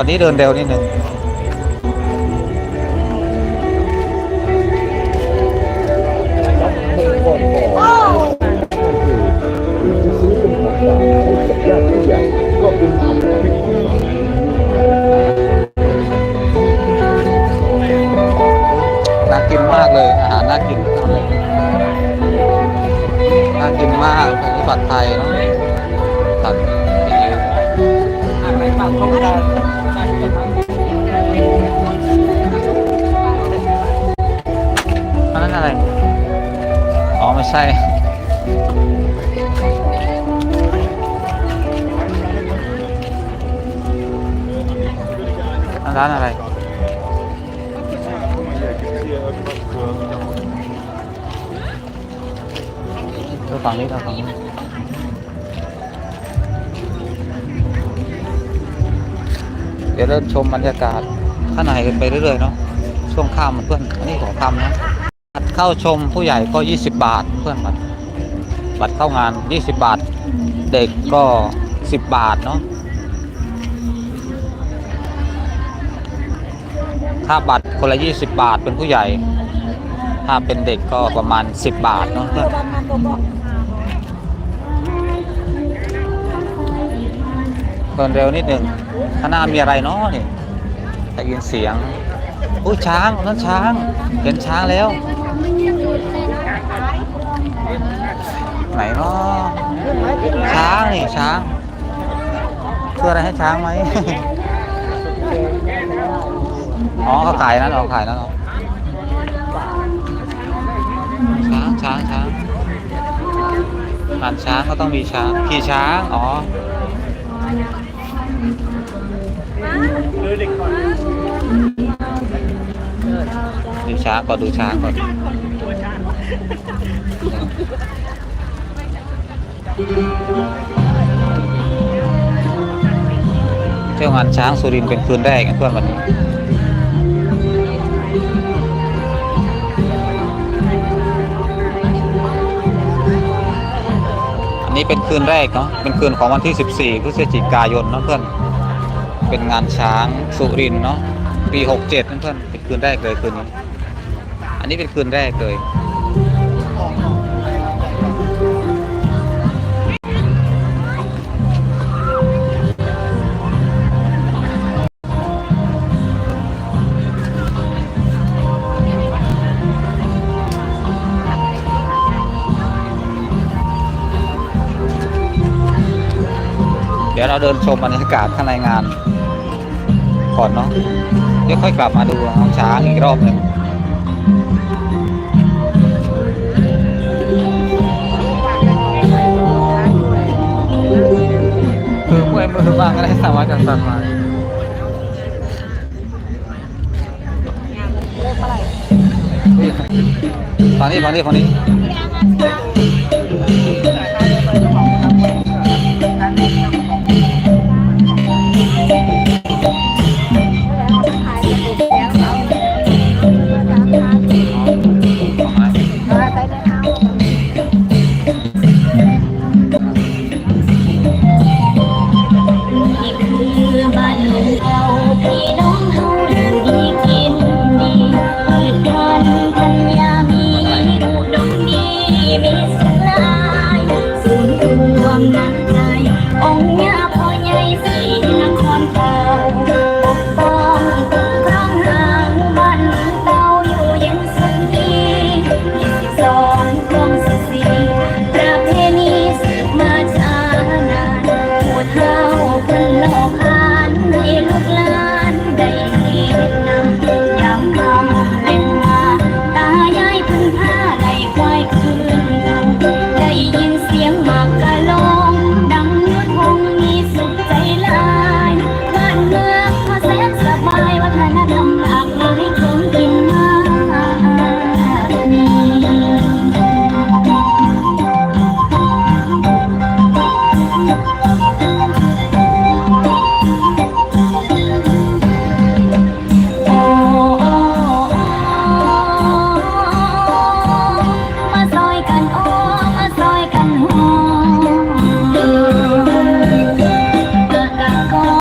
วันนี้เดินเร็วนิดนึงน่ากินมากเลย อาหารน่ากินมากน่ากินมากอันนี้ผัดไทยเนาะผัดซีอิ๊วอะไรปากเขาได้ อันนั้นอะไร อ๋อ ไม่ใช่อันร้านอะไรดูฝั่งนี้ดูฝั่งนี้ ดี๋ยวเราชมบรรยากาศข้างในกันไปเรื่อยๆเนาะช่วงข้ามเพื่อนอันนี้ของทำนะบัตรเข้าชมผู้ใหญ่ก็ 20 บาทเพื่อนบัตรบัตรเข้างาน 20 บาท เด็กก็ 10 บาทเนาะค่าบัตรคนละ 20 บาทเป็นผู้ใหญ่ ถ้าเป็นเด็กก็ประมาณ 10 บาทเนาะเพื่อนเดินเร็วนิดหนึ่ง ข้างหน้ามีอะไรเนาะนี่ได้ยินเสียงอุ้ยช้างนั่นช้าง เห็นช้างแล้ว ไหนเนาะช้างนี่ช้างเพื่ออะไรให้ช้างไหมอ๋อเขาขายนั้นเอาขายนั้นเอาช้างช้างช้างงานช้างก็ต้องมีช้างขี่ช้างอ๋อ เลยเด็กก่อนดูช้าก่อนดูช้าก่อนเที่ยวงานช้างสุรินเป็นคืนแรกกันเพื่อนวันนี้อันนี้เป็นคืนแรกเนาะ เป็นคืนของวันที่ 14 พฤศจิกายนเนาะเพื่อน เป็นงานช้างสุรินเนาะปี67นั่นเพื่อนเป็นคืนแรกเลยคืนนี้ อันนี้เป็นคืนแรกเลยเดี๋ยวเราเดินชมบรรยากาศข้างในงาน ก่อนเนาะเดี๋ยวค่อยกลับมาดูเอาช้างอีกรอบหนึ่งคือเมื่อยมือบ้างก็ได้สามารถจะสั่นมาฝั่งนี้ฝั่งนี้ฝั่งนี้